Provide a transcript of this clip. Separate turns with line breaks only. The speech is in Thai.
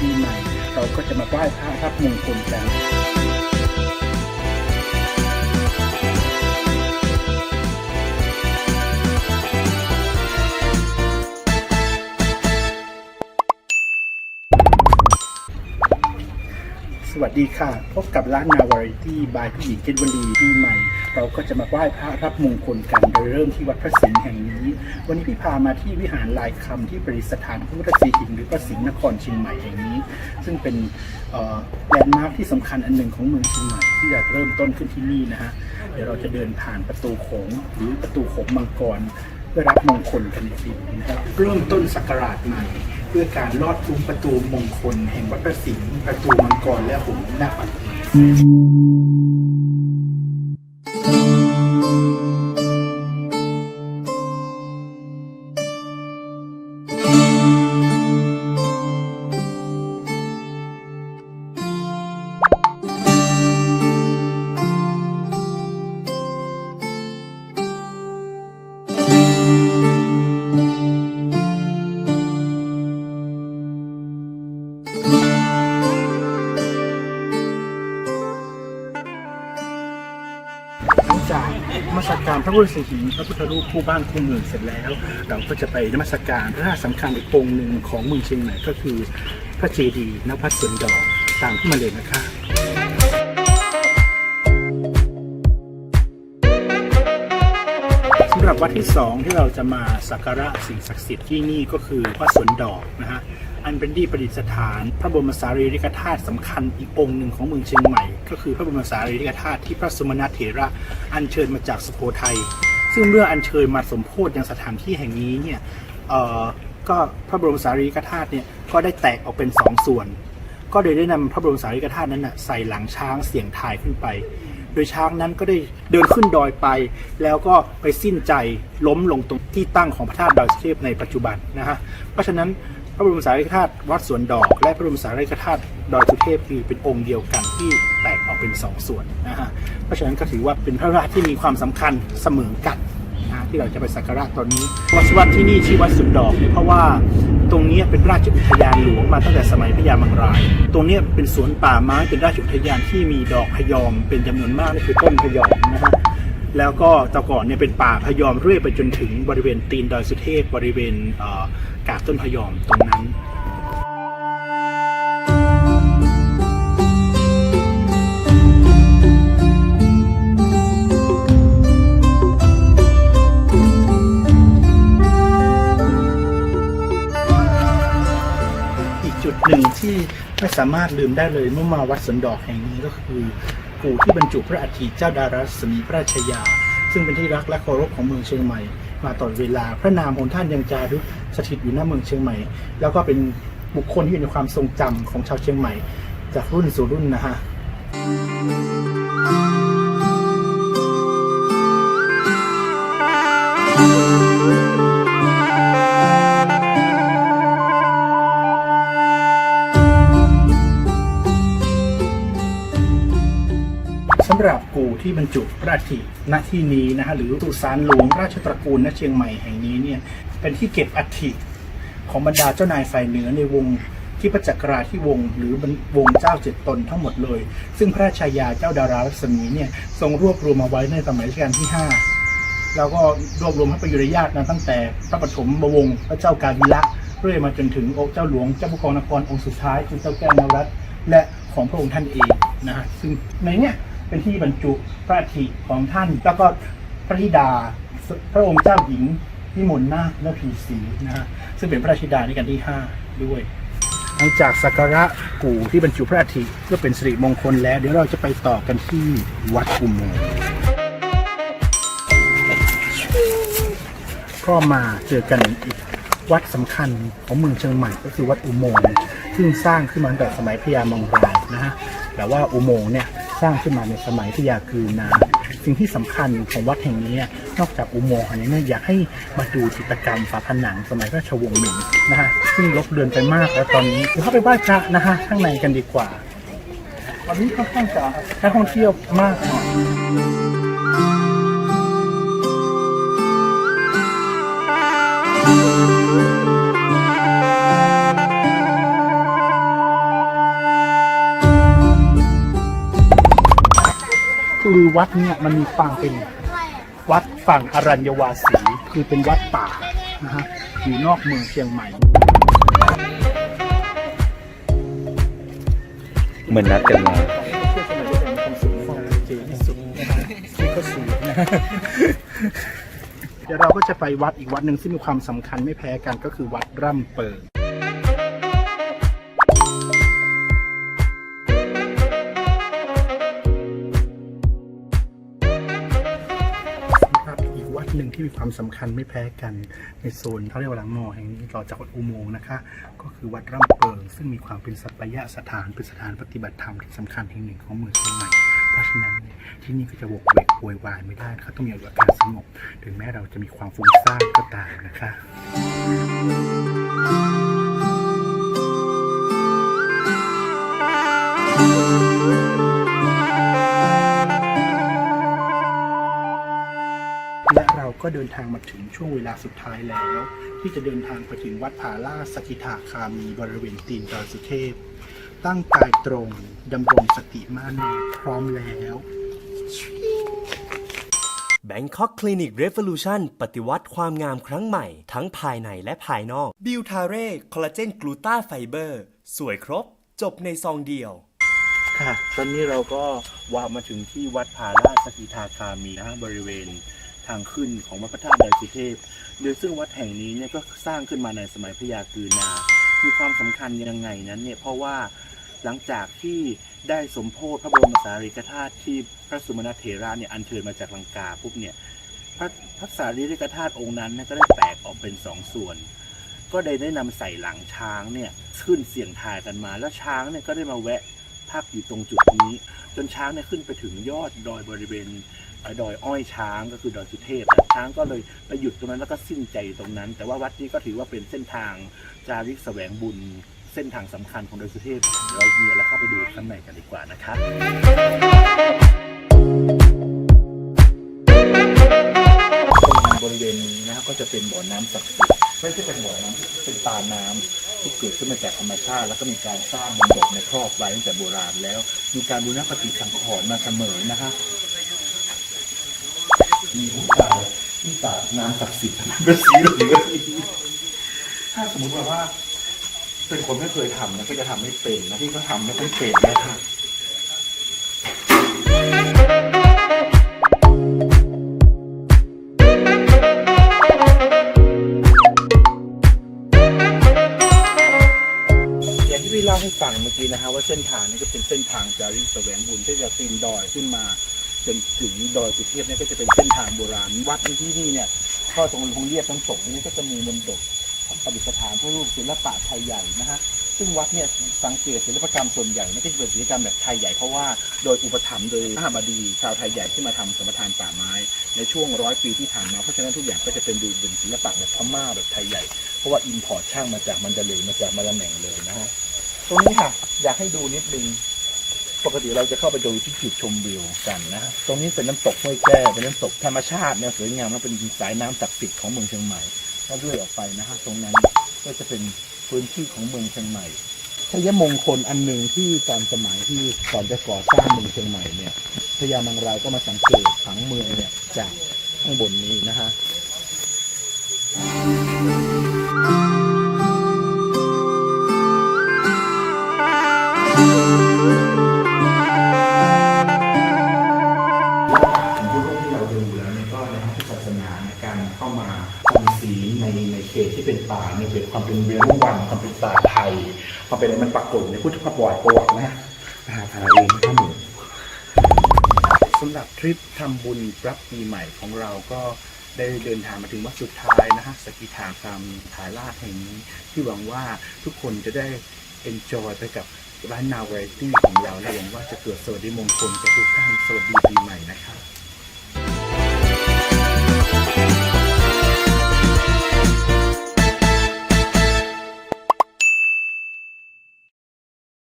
ปีใหม่ เราก็จะมาไหว้พระรับมงคลกัน สวัสดีค่ะ พบกับร้านนาวาริตี้บายผู้หญิงเกตวลีปีใหม่ เราก็จะมาไหว้พระรับมงคลกันโดยเริ่มที่วัดพระสิงห์แห่งนี้ วันนี้พี่พามาที่วิหารลายคำที่ประดิษฐานพระพุทธศรีหิงหรือพระสิงห์นครเชียงใหม่แห่งนี้ ซึ่งเป็นแลนด์มาร์คที่สำคัญอันหนึ่งของเมืองเชียงใหม่ที่จะเริ่มต้นขึ้นที่นี่นะฮะเดี๋ยวเราจะเดินผ่านประตูโขงหรือประตูโขงมังกร เพื่อรับมงคลกันอีนี้นะครับเริ่มต้นศักราชใหม่ เพื่อการลอดทุ้มประตูมงคล แห่งวัดประสิงห์ประตูมังกรและหงส์หน้าปัดห มัสการพระพุทธศรีหิงพระพุทธรูปคู่บ้านคู่เมืองเสร็จแล้ว เราก็จะไปนมัสการพระธาตุสำคัญอีกองค์หนึ่งของเมืองเชียงใหม่ก็คือ พระเจดีย์นภัสสวนดอกตามที่มาเลยนะคะสำหรับวัดที่สองที่เราจะมาสักการะสิ่งศักดิ์สิทธิ์ที่นี่ก็คือวัดสวนดอกนะฮะ อันเป็นที่ประดิษฐาน พระบรมสารีริกธาตุสำคัญอีกองค์หนึ่งของเมืองเชียงใหม่ ก็คือพระบรมสารีริกธาตุที่พระสมณเถระอัญเชิญมาจากสุโขทัยซึ่งเมื่ออัญเชิญมาสมโพธิยังสถานที่แห่งนี้เนี่ยก็พระบรมสารีริกธาตุเนี่ยก็ได้แตกออกเป็นสองส่วน ก็เลยได้นำพระบรมสารีริกธาตุนั้นนะใส่หลังช้างเสียงทายขึ้นไป โดยช้างนั้นก็ได้เดินขึ้นดอยไป แล้วก็ไปสิ้นใจล้มลงตรงที่ตั้งของพระธาตุดอยสุเทพในปัจจุบันนะฮะเพราะฉะนั้น พระบรมสารีริกธาตุวัดสวนดอก และพระบรมสารีริกธาตุดอยสุเทพคือเป็นองค์เดียวกันที่แตกออกเป็นสองส่วนนะฮะเพราะฉะนั้นก็ถือว่าเป็นพระราชที่มีความสำคัญเสมอกันนะที่เราจะไปสักการะตอนนี้วัดวัดที่นี่ชื่อวัดสุนดอกเนี่ยเพราะว่าตรงนี้เป็นราชอุทยานหลวงมาตั้งแต่สมัยพญามังราย ตรงนี้เป็นสวนป่าไม้เป็นราชอุทยานที่มีดอกพยอม เป็นจำนวนมากนี่คือต้นพยอมนะฮะแล้วก็แต่ก่อนเนี่ยเป็นป่าพยอมเรื่อยไปจนถึงบริเวณตีนดอยสุเทพบริเวณ กาบต้นพยอมตรงนั้นอีกจุดหนึ่งที่ไม่สามารถลืมได้เลยเมื่อมาวัดสวนดอกแห่งนี้ก็คือกู่ที่บรรจุพระอัฐิเจ้าดารัศมีพระราชยา ซึ่งเป็นที่รักและเคารพของเมืองเชียงใหม่ มาตลอดเวลาพระนามของท่านยังจารึก สถิตอยู่หน้าเมืองเชียงใหม่ แล้วก็เป็นบุคคลที่อยู่ในความทรงจำของชาวเชียงใหม่ จากรุ่นสู่รุ่นนะฮะ ที่บรรจุพระอัฐิณที่นี้นะฮะหรือสุสานหลวงราชตระกูลณเชียงใหม่แห่งนี้เนี่ยเป็นที่เก็บอัฐิของบรรดาเจ้านายฝ่ายเหนือในวงที่พระจักราที่วงหรือวงเจ้าเจ็ดตนทั้งหมดเลย ซึ่งพระราชายาเจ้าดารารัศมีเนี่ยทรงรวบรวมมาไว้ในสมัยรัชกาลที่ 5 แล้วก็รวบรวมพระประยุรญาตินะตั้งแต่พระปฐมบวงพระเจ้ากาวิระเรื่อยมาจนถึงองค์เจ้าหลวงเจ้าผู้กองนครองค์สุดท้ายคือเจ้าแก้วนรัตและของพระองค์ท่านเองนะฮะซึ่งในเนี้ย เป็นที่บรรจุพระอัฐิของท่าน แล้วก็พระธิดาพระองค์เจ้าหญิงวิมลนาถและพีศรีนะฮะซึ่งเป็นพระราชธิดาในกันที่ 5 ด้วย หลังจากสักการะกู่ที่บรรจุพระอัฐิเพื่อเป็นสิริมงคลแล้ว เดี๋ยวเราจะไปต่อกันที่วัดอุโมงค์ก็มาเจอกันอีกวัดสำคัญของเมืองเชียงใหม่ก็คือวัดอุโมงค์ซึ่งสร้างขึ้นมาตั้งแต่สมัยพญามังรายนะฮะแต่ว่าอุโมงค์เนี่ย สร้างขึ้นมาในสมัยพยาคืนนาสิ่งที่สำคัญของวัดแห่งนี้นอกจากอุโมงค์อันนี้เนี่ยอยากให้มาดูจิตรกรรมฝาผนังสมัยราชวงศ์หมิงนะฮะซึ่งลบเลือนไปมากแล้วตอนนี้เข้าไปไหว้พระนะฮะข้างในกันดีกว่าตอนนี้ค่อนข้างจะนักท่องเที่ยวมากหน่อย วัดเนี่ยมันมีความเป็นวัดฝั่งอรัญญวาสีคือเป็นวัดป่านะฮะอยู่นอกเมืองเชียงใหม่
เหมือนนัดกันมา
เพื่อสมัยเด็กความสูงของเจที่สุดนะฮะที่ก็สูงนะฮะเดี๋ยวเราก็จะไปวัดอีกวัดหนึ่งซึ่งมีความสำคัญไม่แพ้กันก็คือวัดร่ำเปิง ที่มีความสำคัญไม่แพ้กันในโซนเขาเรียกว่าหลังมอแห่งนี้ต่อจากวัดอุโมงค์นะคะ ก็คือวัดร่ำเปิงซึ่งมีความเป็นสัปยะสถานเป็นสถานปฏิบัติธรรมที่สำคัญแห่งหนึ่งของเมืองเชียงใหม่เพราะฉะนั้นที่นี่ก็จะวกเวกโวยวายไม่ได้เขาต้องมีอาการสงบถึงแม้เราจะมีความฟุ้งซ่านก็ตามนะคะ เราก็เดินทางมาถึงช่วงเวลาสุดท้ายแล้ว ที่จะเดินทางไปถึงวัดผาล่าสกิทาคามีบริเวณตีนดอยสุเทพ ตั้งกายตรงดำรงสติมั่นพร้อมแล้ว
Bangkok Clinic Revolution ปฏิวัติความงามครั้งใหม่ ทั้งภายในและภายนอก บิวทาเร่คอลลาเจนกลูตาไฟเบอร์ สวยครบ จบในซองเดียว
ค่ะ ตอนนี้เราก็วามาถึงที่วัดผาลาดสกิทาคามีนะฮะบริเวณ ทางขึ้นของวัดพระธาตุดอยสุเทพ โดยซึ่งวัดแห่งนี้เนี่ยก็สร้างขึ้นมาในสมัยพระยากือนา มีความสำคัญยังไงนั้นเนี่ยเพราะว่าหลังจากที่ได้สมโพธิพระบรมสารีริกธาตุที่พระสุมาณเถระเนี่ยอัญเชิญมาจากลังกาปุ๊บเนี่ยพระพระสารีริกธาตุองค์นั้นก็ได้แตกออกเป็นสองส่วน ก็ได้ได้นำใส่หลังช้างเนี่ยขึ้นเสียงทายกันมา แล้วช้างเนี่ยก็ได้มาแวะ พักอยู่ตรงจุดนี้ จนช้างเนี่ยขึ้นไปถึงยอดดอยบริเวณดอยอ้อยช้างก็คือดอยสุเทพช้างก็เลยไปหยุดตรงนั้นแล้วก็สิ้นใจตรงนั้น แต่ว่าวัดนี้ก็ถือว่าเป็นเส้นทางจาริกแสวงบุญ เส้นทางสำคัญของดอยสุเทพเดี๋ยวเรามีอะไรเข้าไปดูข้างในกันดีกว่านะครั เกิดขึ้นมาจากธรรมชาติ แล้วก็มีการสร้างมนดบในครอบไว้ตั้งแต่โบราณแล้ว มีการบูรณปฏิสังขรณ์มาเสมอนะฮะมีผู้ตายที่ตาน้ำศักดิ์สิทธิ์เป็นสีเหลืองถ้าสมมติว่า เป็นคนไม่เคยทำนะก็จะทำไม่เป็นนะที่ก็ทำไม่ค่อยเป็นนะคะ ให้ฟังเมื่อกี้นะฮะว่าเส้นทางนี้ก็เป็นเส้นทางจาริกแสวงบุญที่จะปีนดอยขึ้นมาจนถึงดอยสุเทพเนี่ยก็จะเป็นเส้นทางโบราณวัดที่นี่เนี่ยก็ตรงทงเรียบทั้งศกนี้ก็จะมีมนดบประดิษฐานพระรูปศิลปะไทยใหญ่นะฮะซึ่งวัดเนี่ยสังเกตศิลปกรรมส่วนใหญ่ไม่ใช่เป็นศิลปกรรมแบบไทยใหญ่เพราะว่าโดยอุปถัมภ์โดยพระบดีชาวไทยใหญ่ที่มาทำสมทานป่าไม้ ในช่วงร้อยปีที่ผ่านมาเพราะฉะนั้นทุกอย่างก็จะเป็นดูเป็นศิลปะแบบพม่าแบบไทยใหญ่เพราะว่าอินพอร์ตช่างมาจากมันเดเลยมาจากมาลาแหน่งเลยนะฮะ ตรงนี้ค่ะ อยากให้ดูนิดนึงปกติเราจะเข้าไปดูที่จุดชมวิวกันนะตรงนี้เป็นน้ำตกห้วยแก้วเป็นน้ำตกธรรมชาติเนี่ยสวยงามและเป็นสายน้ำศักดิ์สิทธิ์ของเมืองเชียงใหม่ถ้าเลื่อยออกไปนะฮะตรงนั้นก็จะเป็นพื้นที่ของเมืองเชียงใหม่พยมงคลอันหนึ่งที่ตอนสมัยที่ก่อนจะก่อสร้างเมืองเชียงใหม่เนี่ยพญามังรายก็มาสังเกตผังเมืองเนี่ยจากข้างบนนี้นะฮะ ทำศีในในเขตที่เป็นป่าในเขตความเป็นเวรุวันความเป็นป่าไทยความเป็นอะไรมันปรากฏในพุทธประวัติประวัตินะหาทาเองทั้งหมสำหรับทริปทำบุญรับปีใหม่ของเราก็ได้เดินทางมาถึงวัดสุดท้ายนะฮะสกิทาคามถายราชแห่งนี้ ที่หวังว่าทุกคนจะได้ enjoy ไปกับร้านนาวเรตี้ของเราและหวังว่าจะเกิดสวัสดิมงคลกับทุกท่านสวัสดีปีใหม่นะครับ